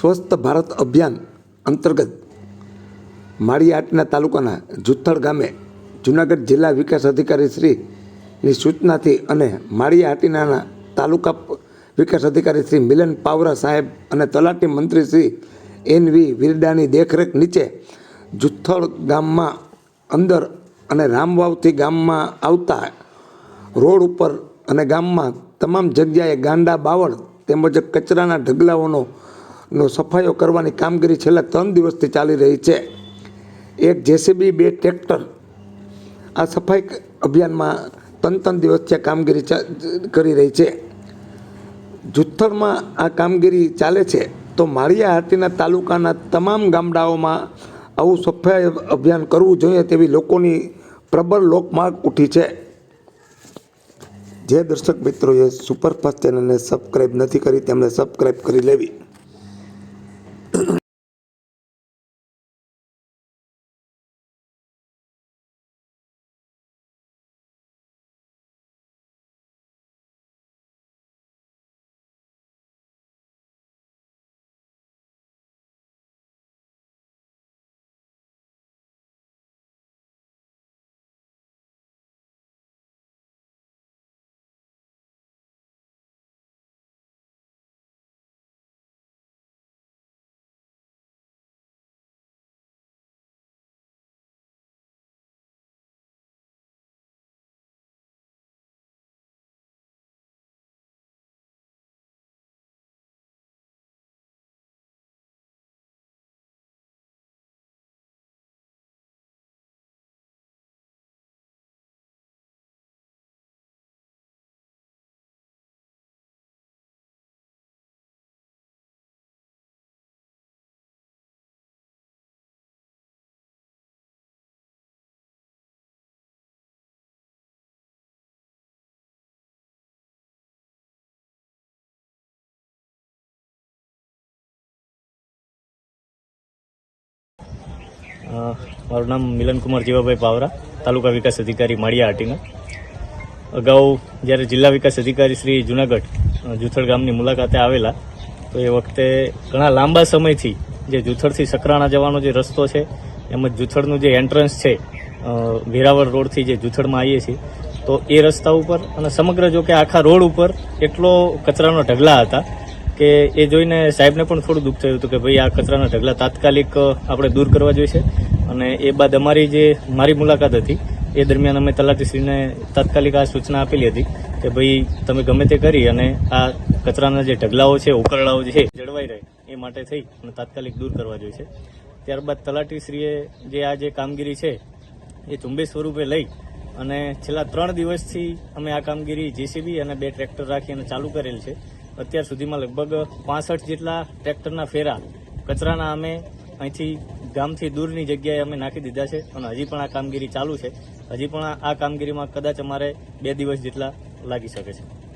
સ્વસ્થ ભારત અભિયાન અંતર્ગત માળિયાહાટના તાલુકાના જુથ્થળ ગામે જુનાગઢ જિલ્લા વિકાસ અધિકારી શ્રીની સૂચનાથી અને માળિયાહાટીના તાલુકા વિકાસ અધિકારી શ્રી મિલન પાવરા સાહેબ અને તલાટી મંત્રી શ્રી એન વી વિરડાની દેખરેખ નીચે જુથ્થળ ગામમાં અંદર અને રામવાવથી ગામમાં આવતા રોડ ઉપર અને ગામમાં તમામ જગ્યાએ ગાંડા બાવળ તેમજ કચરાના ઢગલાઓનો નો સફાઈઓ કરવાની કામગીરી છેલ્લા ત્રણ દિવસથી ચાલી રહી છે. એક જેસીબી, બે ટ્રેક્ટર. આ સફાઈ અભિયાનમાં ત્રણ ત્રણ દિવસથી આ કામગીરી કરી રહી છે. જુથ્થળમાં આ કામગીરી ચાલે છે તો માળિયા હાટીના તાલુકાના તમામ ગામડાઓમાં આવું સફાઈ અભિયાન કરવું જોઈએ તેવી લોકોની પ્રબળ લોકમાર્ગ ઉઠી છે. જે દર્શક મિત્રોએ સુપરફાસ્ટ ચેનલને સબસ્ક્રાઈબ નથી કરી તેમણે સબસ્ક્રાઈબ કરી લેવી. મારું નામ મિલન કુમાર જીવાભાઈ પાવરા, તાલુકા વિકાસ અધિકારી માળિયા હાટીના. અગાઉ જ્યારે જિલ્લા વિકાસ અધિકારી શ્રી જુનાગઢ જુથળ ગામની મુલાકાતે આવેલા, તો એ વખતે ઘણા લાંબા સમયથી જે જુથળથી સકરાણા જવાનો જે રસ્તો છે એમજ જુથળનું જે એન્ટ્રન્સ છે વેરાવળ રોડથી જે જુથળમાં આવીએ છીએ, તો એ રસ્તા ઉપર અને સમગ્ર જો કે આખા રોડ ઉપર એટલો કચરાનો ઢગલા હતા કે એ જોઈને સાહેબને પણ થોડું દુઃખ થયું હતું કે ભાઈ, આ કચરાના ઢગલા તાત્કાલિક આપણે દૂર કરવા જોઈશે. અને એ બાદ અમારી જે, મારી મુલાકાત હતી, એ દરમિયાન અમે તલાટીશ્રીને તાત્કાલિક આ સૂચના આપેલી હતી કે ભાઈ, તમે ગમે તે કરી અને આ કચરાના જે ઢગલાઓ છે, ઉકરડાઓ છે જળવાઈ રહે, એ માટે થઈ અને તાત્કાલિક દૂર કરવા જોઈશે. ત્યારબાદ તલાટીશ્રીએ જે આ જે કામગીરી છે, એ ઝુંબેશ સ્વરૂપે લઈ અને છેલ્લા ત્રણ દિવસથી અમે આ કામગીરી જેસીબી અને બે ટ્રેક્ટર રાખી અને ચાલુ કરેલ છે. અત્યાર સુધીમાં લગભગ પાસઠ જેટલા ટ્રેક્ટરના ફેરા કચરાના અમે અહીંથી ગામથી દૂરની જગ્યાએ અમે નાખી દીધા છે અને હજી પણ આ કામગીરી ચાલુ છે. હજી પણ આ- કામગીરીમાં કદાચ અમારે બે દિવસ જેટલા લાગી શકે છે.